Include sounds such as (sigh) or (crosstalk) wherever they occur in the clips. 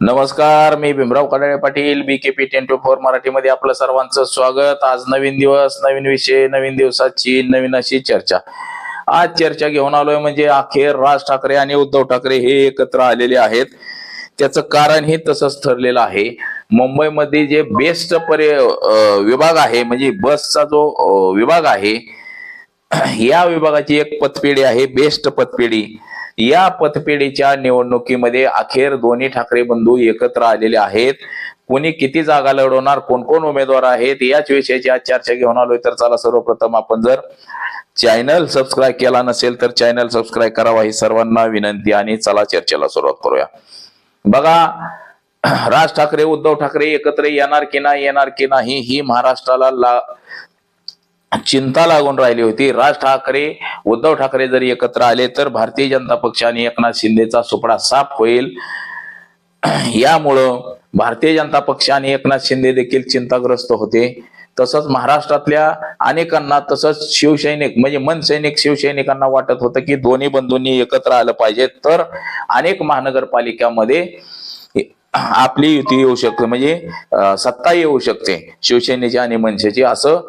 नमस्कार मी Bhimrao Kadale Patil BKP ten two four मराठीमध्ये आपलं सर्वांचं स्वागत. आज नवीन दिवस नवीन विषय नवीन दिवसाची नवीन अशी चर्चा. आज चर्चा घेऊन आलोय म्हणजे अखेर राज ठाकरे आणि उद्धव ठाकरे हे एकत्र आलेले आहेत. त्याचं कारण हे तसंच ठरलेलं आहे. मुंबईमध्ये जे बेस्ट पर्य विभाग आहे म्हणजे बसचा जो विभाग आहे या विभागाची एक पतपेढी आहे बेस्ट पतपेढी. या पतपेढीच्या निवडणुकीमध्ये अखेर दोन्ही ठाकरे बंधू एकत्र आलेले आहेत. कोणी किती जागा लढवणार कोण कोण उमेदवार आहेत याच विषयाची आज चर्चा घेऊन आलोय. तर चला सर्वप्रथम आपण जर चॅनल सबस्क्राईब केला नसेल तर चॅनल सबस्क्राईब करावा ही सर्वांना विनंती आणि चला चर्चेला सुरुवात करूया. बघा राज ठाकरे उद्धव ठाकरे एकत्र येणार की नाही येणार की नाही ही महाराष्ट्राला ला चिंता लागून राहिली होती. राज ठाकरे उद्धव ठाकरे जर एकत्र आले तर भारतीय जनता पक्ष आणि एकनाथ शिंदेचा सुपडा साफ होईल. (clears throat) यामुळं भारतीय जनता पक्ष आणि एकनाथ शिंदे देखील चिंताग्रस्त होते. तसंच महाराष्ट्रातल्या अनेकांना तसंच शिवसैनिक म्हणजे मनसैनिक शिवसैनिकांना वाटत होतं की दोन्ही बंधूंनी एकत्र आलं पाहिजे. तर अनेक महानगरपालिकामध्ये आपली युती येऊ शकते म्हणजे सत्ता येऊ शकते शिवसेनेची आणि मनसेची असं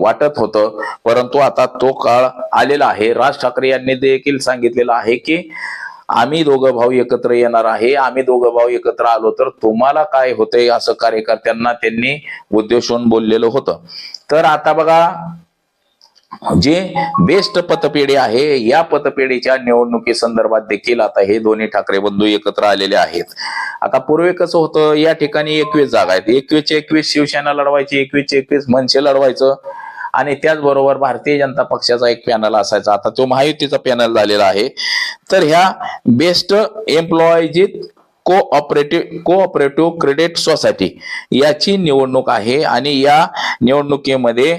वाटत होतं. परंतु आता तो काळ आलेला आहे. राज ठाकरे यांनी देखील सांगितलेलं आहे की आम्ही दोघं भाऊ एकत्र येणार आहे आम्ही दोघं भाऊ एकत्र आलो तर तुम्हाला काय होतंय असं कार्यकर्त्यांना त्यांनी उद्देशून बोललेलं होतं. तर आता बघा जे बेस्ट पतपेढी आहे या पतपेढीच्या निवडणुकी संदर्भात देखील आता हे दोन्ही ठाकरे बंधू एकत्र आलेले आहेत. आता पूर्वी कसं होतं या ठिकाणी एकवीस जागा आहेत. एकवीस एकवीस शिवसेना लढवायची एकवीस एकवीस मनसे लढवायचं. आणि त्याचबरोबर भारतीय जनता पक्षाचा एक पॅनल असायचा. आता तो महायुतीचा पॅनल झालेला आहे. तर ह्या बेस्ट एम्प्लॉईजीत कोऑपरेटिव्ह कोऑपरेटिव्ह क्रेडिट सोसायटी याची निवडणूक आहे. आणि या निवडणुकीमध्ये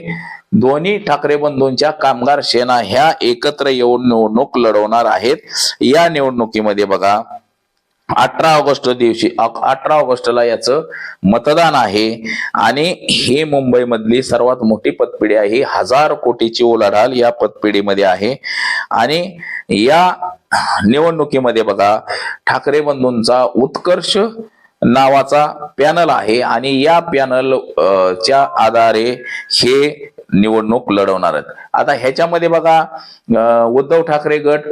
दोन्ही ठाकरे बंधूंच्या कामगार सेना ह्या एकत्र येऊन निवडणूक लढवणार आहेत. या निवडणुकीमध्ये बघा अठरा ऑगस्ट दिवशी अठरा ऑगस्टला याचं मतदान आहे. आणि हे मुंबईमधली सर्वात मोठी पतपिढी आहे. हजार कोटीची उलाढाल या पतपिढीमध्ये आहे. आणि या निवडणुकीमध्ये बघा ठाकरे बंधूंचा उत्कर्ष नावाचा पॅनल आहे. आणि या पॅनल च्या आधारे हे निवडणूक लढवणार आहेत. आता ह्याच्यामध्ये बघा उद्धव ठाकरे गट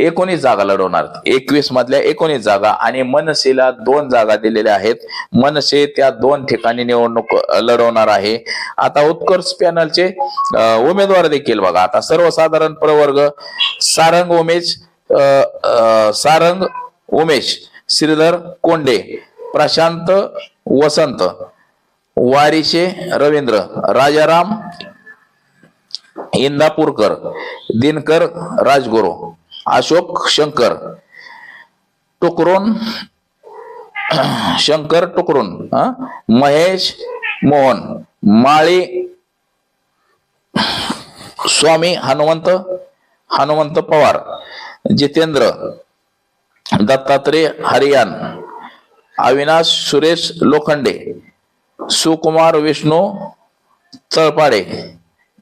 एकोणीस जागा लढवणार. एकवीस मधल्या एकोणीस जागा आणि मनसेला दोन जागा दिलेल्या आहेत. मनसे त्या दोन ठिकाणी निवडणूक लढवणार आहे. आता उत्कर्ष पॅनलचे उमेदवार देखील बघा. आता सर्वसाधारण प्रवर्ग सारंग उमेश सारंग उमेश श्रीधर कोंडे प्रशांत वसंत वारिशे रवींद्र राजाराम इंदापूरकर दिनकर राजगुरू. अशोक शंकर. टुकरून शंकर टुकरून महेश मोहन माळी स्वामी हनुमंत हनुमंत पवार जितेंद्र दत्तात्रय हरियान अविनाश सुरेश लोखंडे सुकुमार विष्णू चळपाडे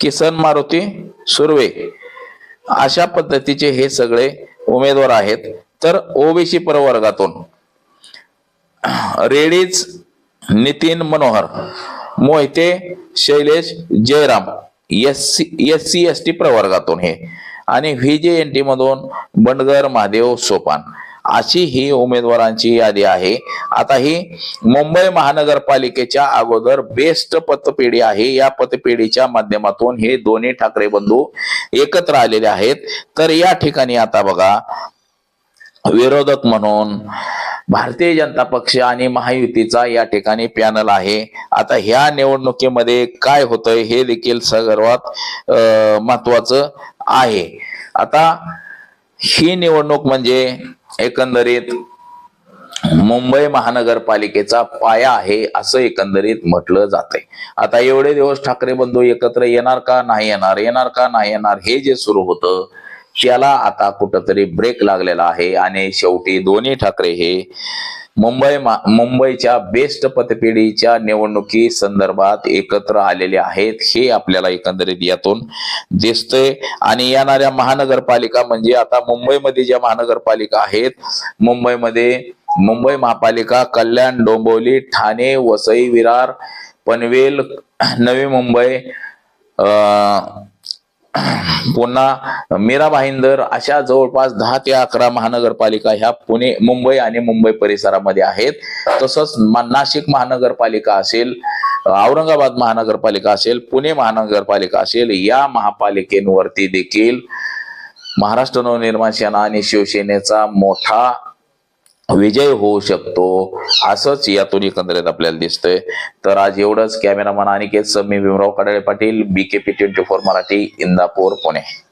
किसन मारुती सुर्वे अशा पद्धतीचे हे सगळे उमेदवार आहेत. तर ओबीसी प्रवर्गातून Redij Nitin Manohar Mohite Shailesh Jayram S C S C S T प्रवर्गातून हे. आणि व्ही जे एन टी मधून बंडगर महादेव सोपान. अशी ही उमेदवारांची यादी आहे. आता ही मुंबई महानगरपालिकेच्या अगोदर बेस्ट पतपेढी आहे. या पतपेढीच्या माध्यमातून हे दोन्ही ठाकरे बंधू एकत्र आलेले आहेत. तर या ठिकाणी आता बघा विरोधक म्हणून भारतीय जनता पक्ष आणि महायुतीचा या ठिकाणी पॅनल आहे. आता ह्या निवडणुकीमध्ये काय होतंय हे देखील सर्वात अं, महत्वाचं आहे. आता ही निवडणूक म्हणजे एकंदरीत मुंबई महानगरपालिकेचा पाया आहे असं एकंदरीत म्हटलं जातंय. आता एवढे दिवस ठाकरे बंधू एकत्र येणार का नाही येणार येणार का नाही येणार हे जे सुरू होतं त्याला आता कुठंतरी ब्रेक लागलेला आहे. आणि शेवटी दोन्ही ठाकरे हे मुंबई मुंबईच्या बेस्ट पतपेढीच्या निवडणुकी संदर्भात एकत्र आलेले आहेत. हे आपल्याला एकंदरीत यातून दिसतंय. आणि येणाऱ्या महानगरपालिका म्हणजे आता मुंबईमध्ये ज्या महानगरपालिका आहेत मुंबईमध्ये मुंबई महापालिका कल्याण डोंबिवली ठाणे वसई विरार पनवेल नवी मुंबई अं, पुन्हा मीरा भाईंदर अशा जवळपास दहा ते अकरा महानगरपालिका ह्या पुणे मुंबई आणि मुंबई परिसरामध्ये आहेत. तसंच नाशिक महानगरपालिका असेल औरंगाबाद महानगरपालिका असेल पुणे महानगरपालिका असेल या महापालिकेंवरती देखील महाराष्ट्र नवनिर्माण सेना आणि शिवसेनेचा मोठा विजय होऊ शकतो. असंच यातून एकंदरीत आपल्याला दिसतंय. तर आज एवढंच. Cameraman Aniket Sami Bhimrao Kadale Patil B KP twenty four Marathi Indapur Pune.